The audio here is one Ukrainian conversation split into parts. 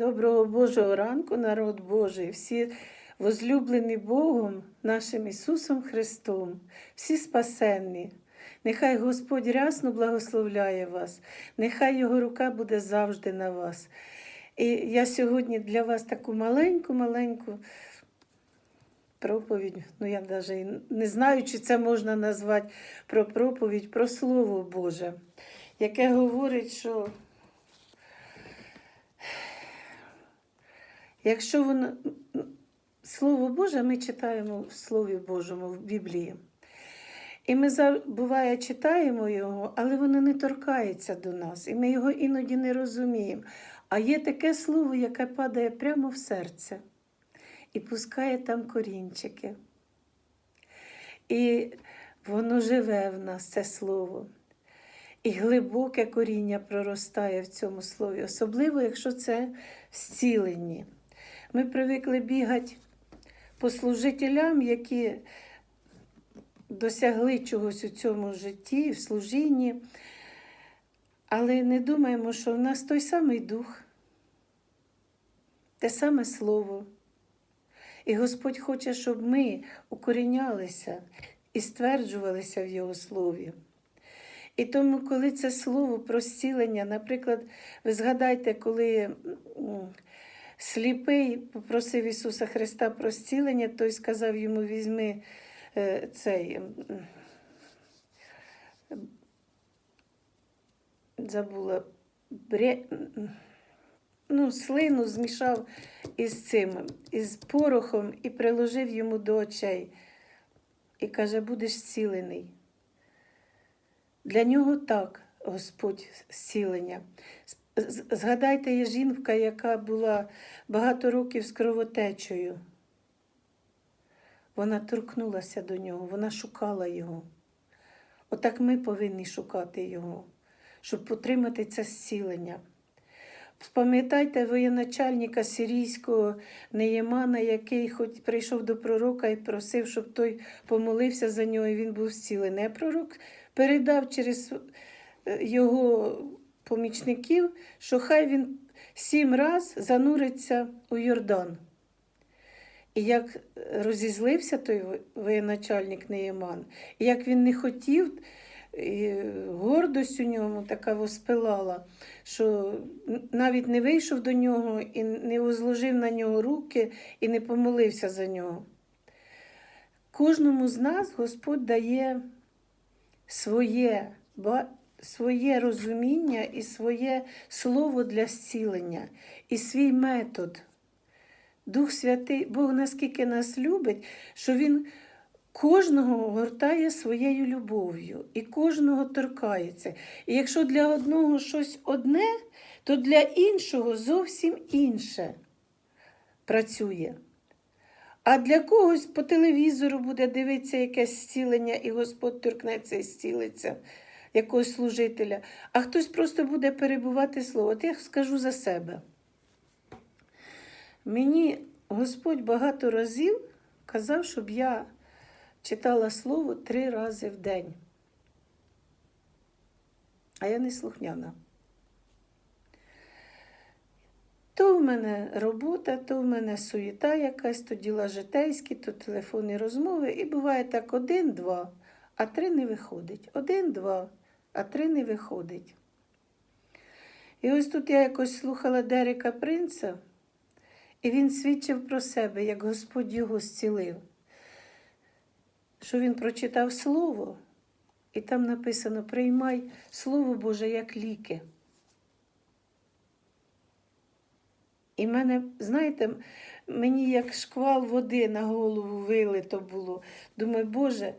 Доброго Божого ранку, народ Божий, всі возлюблені Богом, нашим Ісусом Христом, всі спасенні. Нехай Господь рясно благословляє вас, нехай Його рука буде завжди на вас. І я сьогодні для вас таку маленьку-маленьку проповідь, ну я навіть не знаю, чи це можна назвати про проповідь, про Слово Боже, яке говорить, що Якщо воно Слово Боже, ми читаємо в Слові Божому в Біблії. І ми буває читаємо його, але воно не торкається до нас, і ми його іноді не розуміємо. А є таке слово, яке падає прямо в серце і пускає там корінчики. І воно живе в нас, це слово. І глибоке коріння проростає в цьому слові, особливо, якщо це зцілені. Ми привикли бігати по служителям, які досягли чогось у цьому житті, в служінні, але не думаємо, що в нас той самий дух, те саме слово. І Господь хоче, щоб ми укорінялися і стверджувалися в Його слові. І тому, коли це слово про зцілення, наприклад, ви згадайте, коли сліпий попросив Ісуса Христа про зцілення, той сказав йому: візьми е, цей. Забула бре... ну, слину змішав із цим, із порохом і приложив йому до очей. І каже, будеш зцілений. Для нього так Господь зцілення. Згадайте, є жінка, яка була багато років з кровотечею. Вона торкнулася до нього, вона шукала його. Отак ми повинні шукати його, щоб отримати це зцілення. Пам'ятайте воєначальника сирійського Неємана, який хоч прийшов до пророка і просив, щоб той помолився за нього, і він був зцілений. А пророк передав через е, його помічників, що хай він сім раз зануриться у Йордан. І як розізлився той воєначальник Неєман, і як він не хотів, і гордость у ньому така воспилала, що навіть не вийшов до нього і не возложив на нього руки і не помолився за нього. Кожному з нас Господь дає своє, своє розуміння і своє слово для зцілення, і свій метод. Дух Святий, Бог наскільки нас любить, що Він кожного гортає своєю любов'ю і кожного торкається. І якщо для одного щось одне, то для іншого зовсім інше працює. А для когось по телевізору буде дивитися якесь зцілення, і Господь торкнеться і зцілиться якогось служителя, а хтось просто буде перебувати слово. От я скажу за себе. Мені Господь багато разів казав, щоб я читала слово три рази в день. А я не слухняна. То в мене робота, то в мене суєта якась, то діла житейські, то телефонні розмови. І буває так один-два, а три не виходить. Один-два, а три не виходить. І ось тут я якось слухала Дерека Принца, і він свідчив про себе, як Господь його зцілив. Що він прочитав слово, і там написано: приймай Слово Боже як ліки. І мене, знаєте, мені як шквал води на голову вилито було. Думаю, Боже,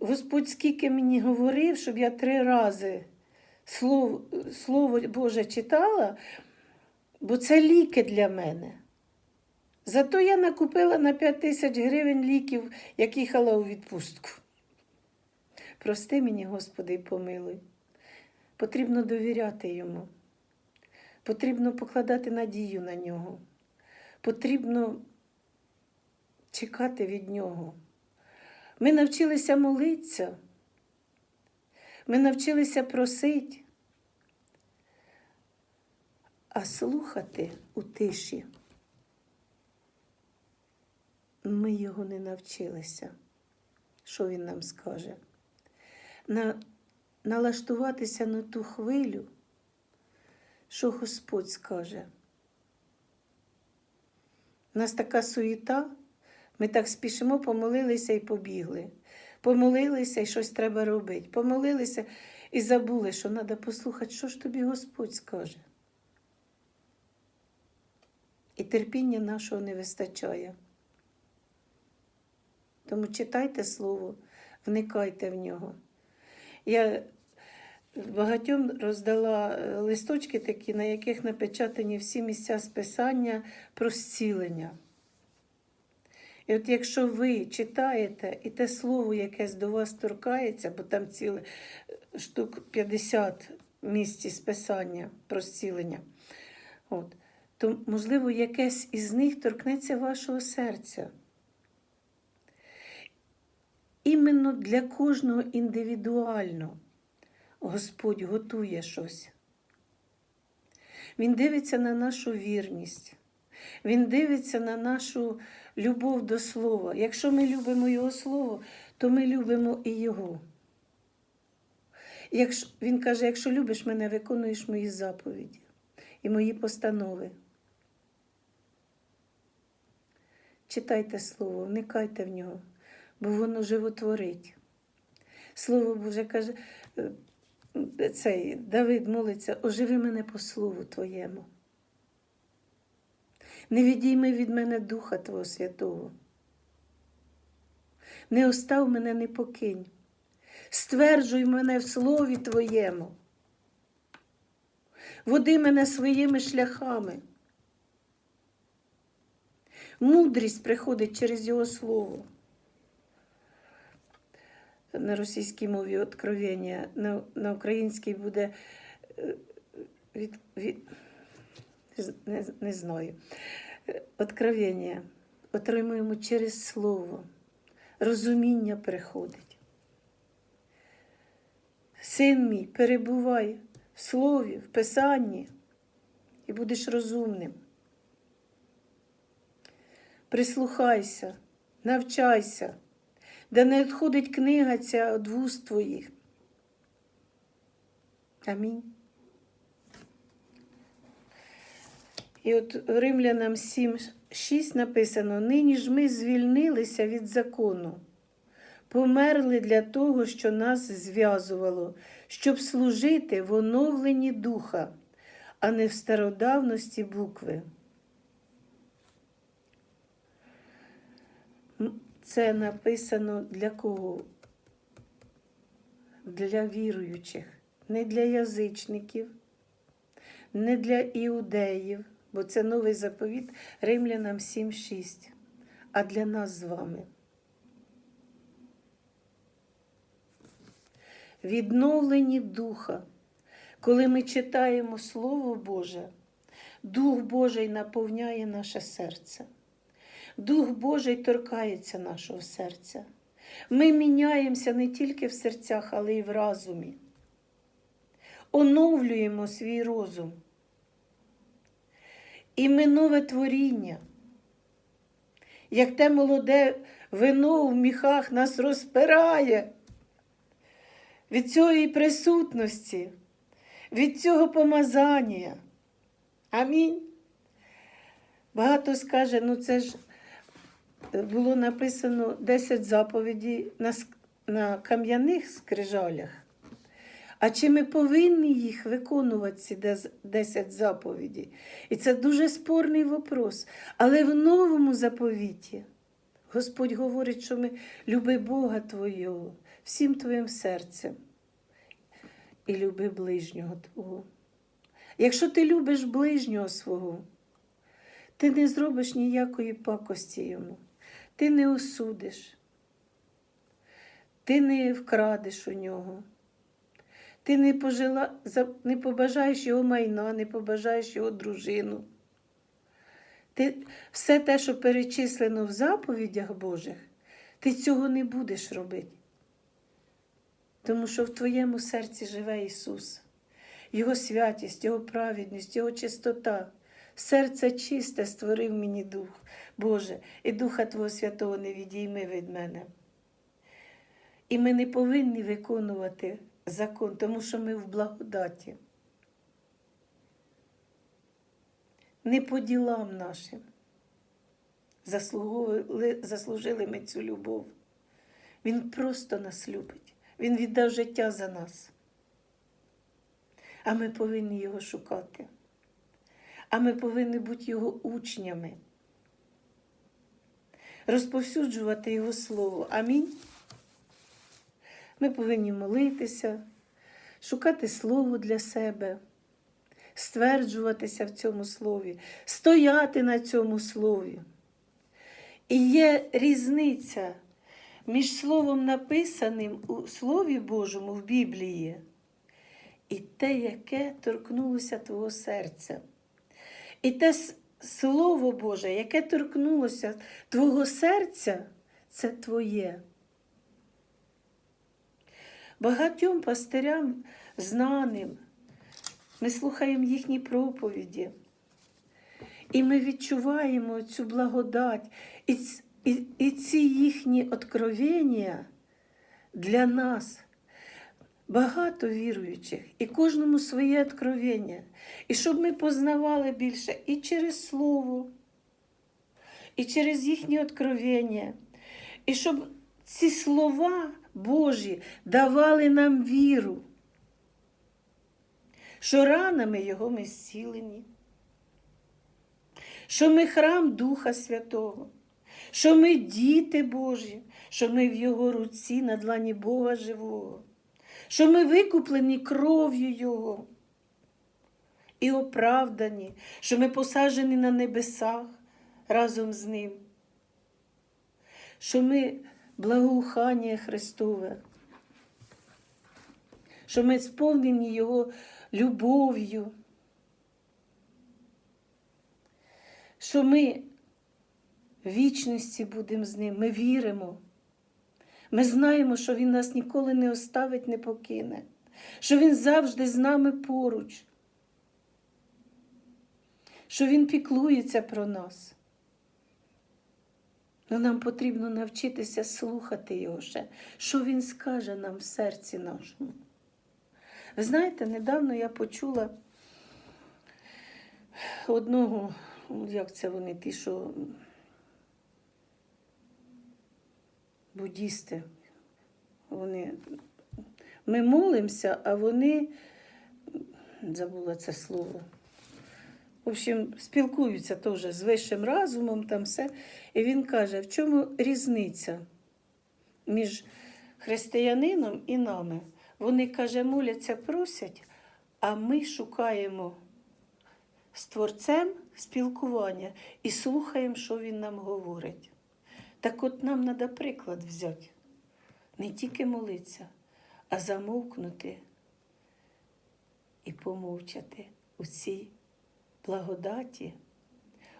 Господь скільки мені говорив, щоб я три рази Слово, Слово Боже читала, бо це ліки для мене. Зато я накупила на 5 тисяч гривень ліків, як їхала у відпустку. Прости мені, Господи, і помилуй. Потрібно довіряти йому. Потрібно покладати надію на нього. Потрібно чекати від нього. Ми навчилися молитися. Ми навчилися просити. а слухати у тиші. Ми його не навчилися. Що він нам скаже? На, налаштуватися на ту хвилю, що Господь скаже. У нас така суєта, ми так спішимо, помолилися і побігли. Помолилися і щось треба робити. Помолилися і забули, що треба послухати, що ж тобі Господь скаже. І терпіння нашого не вистачає. Тому читайте слово, вникайте в нього. Я багатьом роздала е, листочки такі, на яких напечатані всі місця списання про зцілення. І от якщо ви читаєте і те слово якесь до вас торкається, бо там ціле е, штук 50 місць списання про зцілення, от, то, можливо, якесь із них торкнеться вашого серця. Іменно для кожного індивідуально Господь готує щось. Він дивиться на нашу вірність, Він дивиться на нашу любов до Слова. Якщо ми любимо Його Слово, то ми любимо і Його. Якщо, Він каже: якщо любиш мене, виконуєш мої заповіді і мої постанови. Читайте Слово, вникайте в нього, бо воно животворить. Слово Боже каже, е, цей Давид молиться, оживи мене по слову Твоєму. Не відійми від мене Духа Твого Святого. Не остав мене, не покинь. Стверджуй мене в слові Твоєму. Води мене своїми шляхами. Мудрість приходить через Його Слово. На російській мові откровення, на, на українській буде е, від, від, не, не знаю. Откровення отримуємо через Слово. Розуміння приходить. Син мій, перебувай в слові, в Писанні і будеш розумним. Прислухайся, навчайся, де не відходить книга ця від вуст твоїх. Амінь. І от Римлянам 7,6 написано: нині ж ми звільнилися від закону, померли для того, що нас зв'язувало, щоб служити в оновленні духа, а не в стародавності букви. Це написано для кого? Для віруючих, не для язичників, не для іудеїв, бо це новий заповіт Римлянам 7,6, а для нас з вами. Відновлені духа. Коли ми читаємо Слово Боже, Дух Божий наповняє наше серце. Дух Божий торкається нашого серця. Ми міняємося не тільки в серцях, але й в разумі. Оновлюємо свій розум. І ми нове творіння. Як те молоде вино в міхах нас розпирає від цієї присутності, від цього помазання. Амінь. Багато скаже, ну це ж було написано 10 заповідей на кам'яних скрижалях. А чи ми повинні їх виконувати, ці 10 заповідей? І це дуже спорний вопрос. Але в новому заповіті Господь говорить, що ми люби Бога Твого всім твоїм серцем і люби ближнього Твого. Якщо ти любиш ближнього свого, ти не зробиш ніякої пакості йому, ти не осудиш, ти не вкрадеш у нього, ти не, пожила, не побажаєш його майна, не побажаєш його дружину. Ти все те, що перечислено в заповідях Божих, ти цього не будеш робити. Тому що в твоєму серці живе Ісус. Його святість, Його праведність, Його чистота. Серце чисте створив мені дух, Боже, і Духа Твого Святого не відійми від мене. І ми не повинні виконувати закон, тому що ми в благодаті. Не по ділам нашим. Заслужили ми цю любов. Він просто нас любить. Він віддав життя за нас. А ми повинні його шукати. А ми повинні бути його учнями, розповсюджувати Його Слово. Амінь. Ми повинні молитися, шукати Слово для себе, стверджуватися в цьому слові, стояти на цьому слові. І є різниця між словом написаним у Слові Божому в Біблії і те, яке торкнулося твого серця. І те Слово Боже, яке торкнулося твого серця, це твоє. Багатьом пастирям знаним, ми слухаємо їхні проповіді, і ми відчуваємо цю благодать, і, і, і ці їхні откровення для нас. Багато віруючих, і кожному своє откровення. І щоб ми познавали більше і через Слово, і через їхні откровення, і щоб ці слова Божі давали нам віру, що ранами Його ми зцілені, що ми храм Духа Святого, що ми діти Божі, що ми в Його руці на длані Бога Живого, що ми викуплені кров'ю Його і оправдані, що ми посаджені на небесах разом з Ним, що ми благоухання Христове, що ми сповнені Його любов'ю, що ми в вічності будемо з Ним, ми віримо. Ми знаємо, що Він нас ніколи не оставить, не покине, що Він завжди з нами поруч, що Він піклується про нас. Но нам потрібно навчитися слухати Його ще, що Він скаже нам в серці нашому. Ви знаєте, недавно я почула одного, як це вони, ті, що буддісти. Вони... Ми молимося, а вони забула це слово. В общем, спілкуються теж з вищим разумом, там все. І він каже, в чому різниця між християнином і нами? Вони, каже, моляться, просять, а ми шукаємо з Творцем спілкування і слухаємо, що він нам говорить. Так от нам треба приклад взяти. Не тільки молитися, а замовкнути і помовчати у цій благодаті,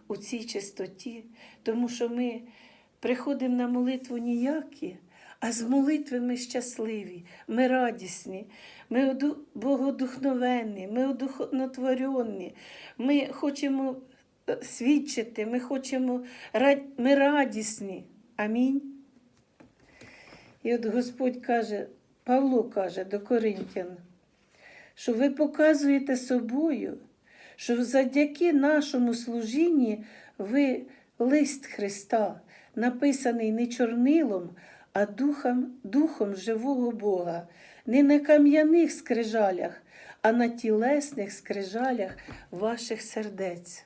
у цій чистоті, тому що ми приходимо на молитву ніякі, а з молитви ми щасливі, ми радісні, ми оду- богодухновенні, ми одухотворені, ми хочемо е, свідчити, ми хочемо ми радісні. Амінь. І от Господь каже, Павло каже до Коринтян, що ви показуєте собою, що завдяки нашому служінні ви лист Христа, написаний не чорнилом, а духом, духом живого Бога, не на кам'яних скрижалях, а на тілесних скрижалях ваших сердець.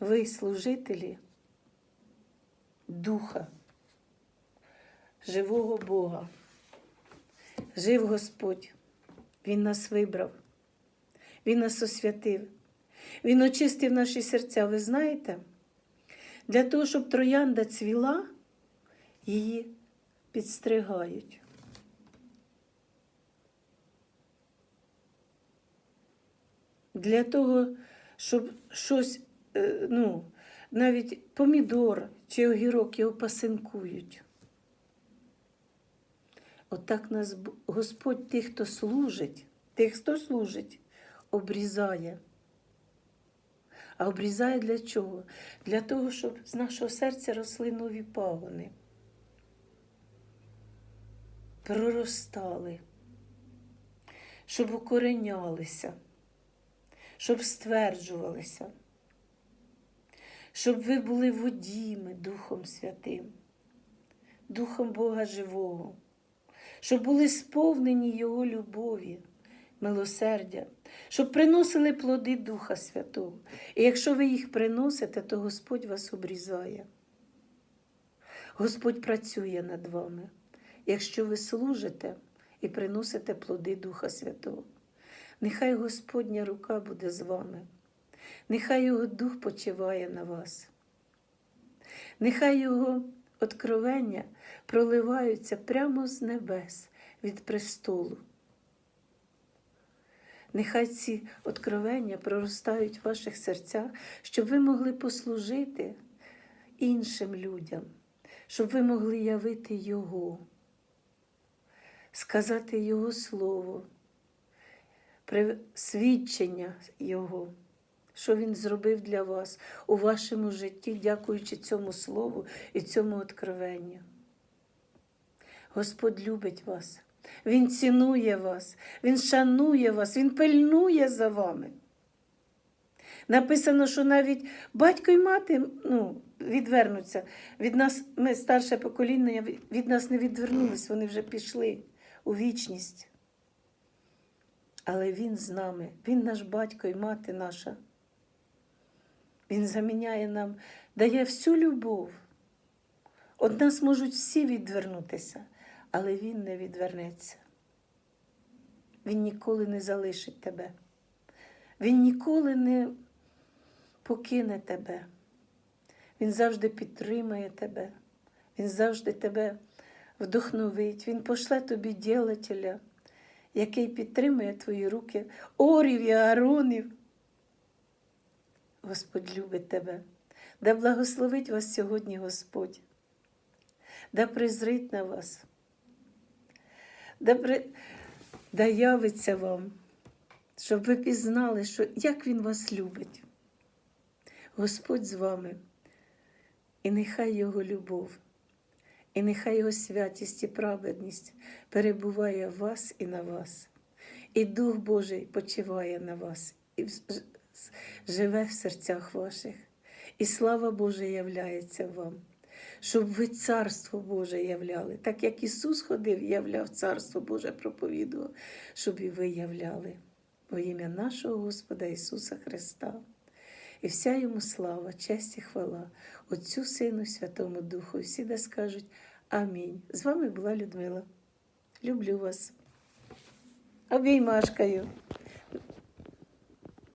Ви служителі Духа, живого Бога. Жив Господь, Він нас вибрав, Він нас освятив, Він очистив наші серця. Ви знаєте, для того, щоб троянда цвіла, її підстригають. Для того, щоб щось, е, ну, навіть помідор чи огірок його пасинкують. Отак нас Господь тих, хто служить, Тих, хто служить, обрізає. А обрізає для чого? Для того, щоб з нашого серця росли нові пагони. Проростали, щоб укоренялися, щоб стверджувалися, щоб ви були водіми Духом Святим, Духом Бога Живого, щоб були сповнені Його любові, милосердя, щоб приносили плоди Духа Святого. І якщо ви їх приносите, то Господь вас обрізає. Господь працює над вами, якщо ви служите і приносите плоди Духа Святого. Нехай Господня рука буде з вами, нехай Його Дух почиває на вас, нехай Його откровення проливаються прямо з небес від престолу. Нехай ці откровення проростають в ваших серцях, щоб ви могли послужити іншим людям, щоб ви могли явити Його, сказати Його Слово, свідчення Його, що Він зробив для вас у вашому житті, дякуючи цьому Слову і цьому откровенню. Господь любить вас. Він цінує вас, Він шанує вас, Він пильнує за вами. Написано, що навіть батько і мати ну, відвернуться. Від нас, ми старше покоління, від нас не відвернулись, вони вже пішли у вічність. Але Він з нами, Він наш батько і мати наша. Він заміняє нам, дає всю любов. Од нас можуть всі відвернутися, але Він не відвернеться. Він ніколи не залишить тебе. Він ніколи не покине тебе. Він завжди підтримає тебе. Він завжди тебе вдохновить. Він пошле тобі ділателя, який підтримує твої руки, орів і ааронів. Господь любить тебе. Да благословить вас сьогодні Господь. Да призрить на вас. Да, при... да явиться вам, щоб ви пізнали, що як Він вас любить. Господь з вами, і нехай Його любов, і нехай Його святість і праведність перебуває в вас і на вас, і Дух Божий почиває на вас, і живе в серцях ваших, і слава Божа являється вам, щоб ви Царство Боже являли, так як Ісус ходив, являв Царство Боже, проповідував, щоб і ви являли во ім'я нашого Господа Ісуса Христа. І вся йому слава, честь і хвала, Отцю Сину, Святому Духу. І всі да скажуть Амінь. З вами була Людмила. Люблю вас. Обіймашкою.